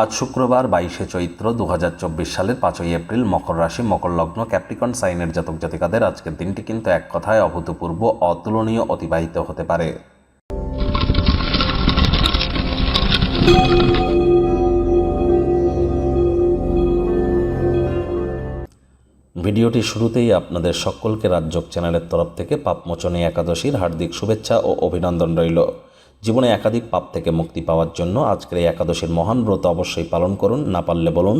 আজ শুক্রবার বাইশে চৈত্র দু হাজার চব্বিশ সালের পাঁচই এপ্রিল মকর রাশি, মকর লগ্ন, ক্যাপ্রিকন সাইনের জাতক জাতিকাদের আজকের দিনটি কিন্তু এক কথায় অভূতপূর্ব, অতুলনীয়, অতিবাহিত হতে পারে। ভিডিওটি শুরুতেই আপনাদের সকলকে রাজ্যক চ্যানেলের তরফ থেকে পাপমোচনী একাদশীর হার্দিক শুভেচ্ছা ও অভিনন্দন রইল। জীবনে একাধিক পাপ থেকে মুক্তি পাওয়ার জন্য আজকের এই একাদশীর মহান ব্রত অবশ্যই পালন করুন। না পারলে বলুন,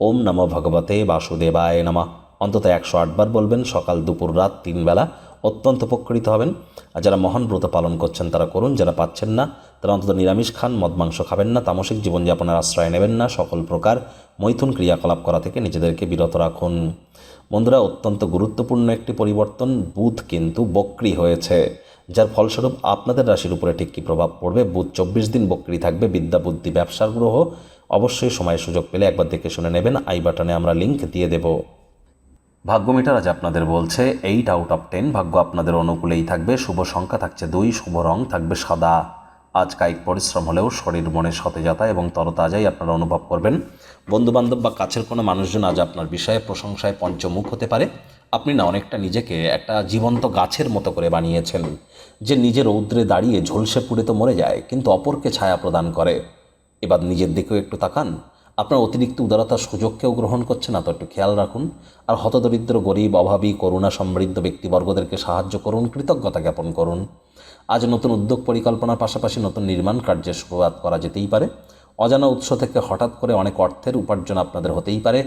ওম নম ভগবতে বাসুদেবায় নামা। অন্তত একশো আটবার বলবেন, সকাল, দুপুর, রাত, তিন বেলা অত্যন্ত উপকৃত হবেন। আর যারা মহান ব্রত পালন করছেন, তারা করুন, যারা পাচ্ছেন না, তারা অন্তত নিরামিষ খান, মদ, মাংস খাবেন না, তামসিক জীবনযাপনের আশ্রয় নেবেন না, সকল প্রকার মৈথুন ক্রিয়াকলাপ করা থেকে নিজেদেরকে বিরত রাখুন। বন্ধুরা, অত্যন্ত গুরুত্বপূর্ণ একটি পরিবর্তন, বুধ কিন্তু বক্রি হয়েছে। যার ফলস্বরূপ আপনাদের রাশির উপরে ঠিক কী প্রভাব পড়বে? বুধ চব্বিশ দিন বক্রি থাকবে, বিদ্যা, বুদ্ধি, ব্যবসার গ্রহ। অবশ্যই সময় সুযোগ পেলে একবার দেখে শুনে নেবেন। আই বাটনে আমরা লিঙ্ক দিয়ে দেব। ভাগ্যমিটার আজ আপনাদের বলছে এইট আউট অফ টেন ভাগ্য আপনাদের অনুকূলেই থাকবে। শুভ সংখ্যা থাকছে দুই, শুভ রং থাকবে সাদা। আজ কায়িক পরিশ্রম হলেও শরীর, মনে সতেজতা এবং তরতাজাই আপনারা অনুভব করবেন। বন্ধুবান্ধব বা কাছের কোনো মানুষজন আজ আপনার বিষয়ে, প্রশংসায় পঞ্চমুখ হতে পারে। আপনি না অনেকটা নিজেকে একটা জীবন্ত গাছের মতো করে বানিয়েছেন, যে নিজের রৌদ্রে দাঁড়িয়ে ঝলসে পুড়ে তো মরে যায়, কিন্তু অপরকে ছায়া প্রদান করে। এবার নিজের দিকেও একটু তাকান। আপনার অতিরিক্ত উদারতার সুযোগকেও গ্রহণ করছে না তো একটু খেয়াল রাখুন। আর হতদরিদ্র, গরিব, অভাবী করুণা সমৃদ্ধ ব্যক্তিবর্গদেরকে সাহায্য করুন, কৃতজ্ঞতা জ্ঞাপন করুন। আজ নতুন উদ্যোগ পরিকল্পনার পাশাপাশি নতুন নির্মাণ কার্যের শুরুয়াত করা যেতেই পারে। অজানা উৎস থেকে হঠাৎ করে অনেক অর্থের উপার্জন আপনাদের হতেই পারে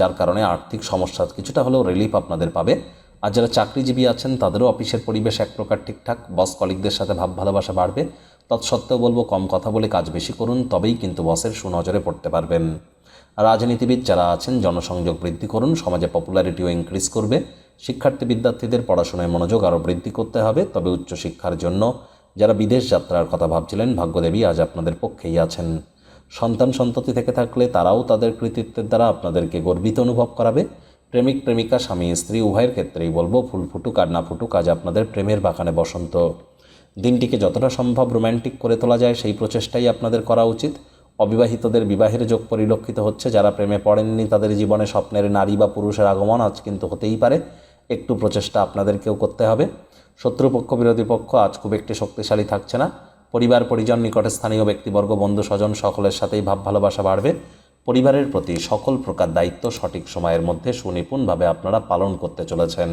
যার কারণে আর্থিক সমস্যা কিছুটা হলেও রিলিফ আপনাদের পাবে। আর যারা চাকরিজীবী আছেন, তাদেরও অফিসের পরিবেশ এক প্রকার ঠিকঠাক বস কলিকদের সাথে ভাব ভালোবাসা বাড়বে। তৎসত্ত্বেও বলব, কম কথা বলে কাজ বেশি করুন, তবেই কিন্তু বসের সুনজরে পড়তে পারবেন। রাজনীতিবিদ যারা আছেন, জনসংযোগ বৃদ্ধি করুন, সমাজে পপুলারিটিও ইনক্রিজ করবে। শিক্ষার্থী বিদ্যার্থীদের পড়াশোনায় মনোযোগ আরও বৃদ্ধি করতে হবে। তবে উচ্চশিক্ষার জন্য যারা বিদেশ যাত্রার কথা ভাবছিলেন, ভাগ্যদেবী আজ আপনাদের পক্ষেই আছেন। সন্তান সন্ততি থেকে থাকলে তারাও তাদের কৃতিত্বের দ্বারা আপনাদেরকে গর্বিত অনুভব করাবে। প্রেমিক, প্রেমিকা, স্বামী, স্ত্রী, উভয়ের ক্ষেত্রেই বলব, ফুল ফুটুক আর না ফুটুক আজ আপনাদের প্রেমের বাগানে বসন্ত। দিনটিকে যতটা সম্ভব রোম্যান্টিক করে তোলা যায়, সেই প্রচেষ্টাই আপনাদের করা উচিত। অবিবাহিতদের বিবাহের যোগ পরিলক্ষিত হচ্ছে। যারা প্রেমে পড়েননি, তাদের জীবনে স্বপ্নের নারী বা পুরুষের আগমন আজ কিন্তু হতেই পারে। একটু প্রচেষ্টা আপনাদেরকেও করতে হবে। শত্রুপক্ষ, বিরোধী পক্ষ আজ খুব একটি শক্তিশালী থাকছে না। পরিবার, পরিজন, নিকটে স্থানীয় ব্যক্তিবর্গ, বন্ধু, স্বজন সকলের সাথেই ভাব, ভালোবাসা বাড়বে। পরিবারের প্রতি সকল প্রকার দায়িত্ব সঠিক সময়ের মধ্যে সুনিপুণভাবে আপনারা পালন করতে চলেছেন।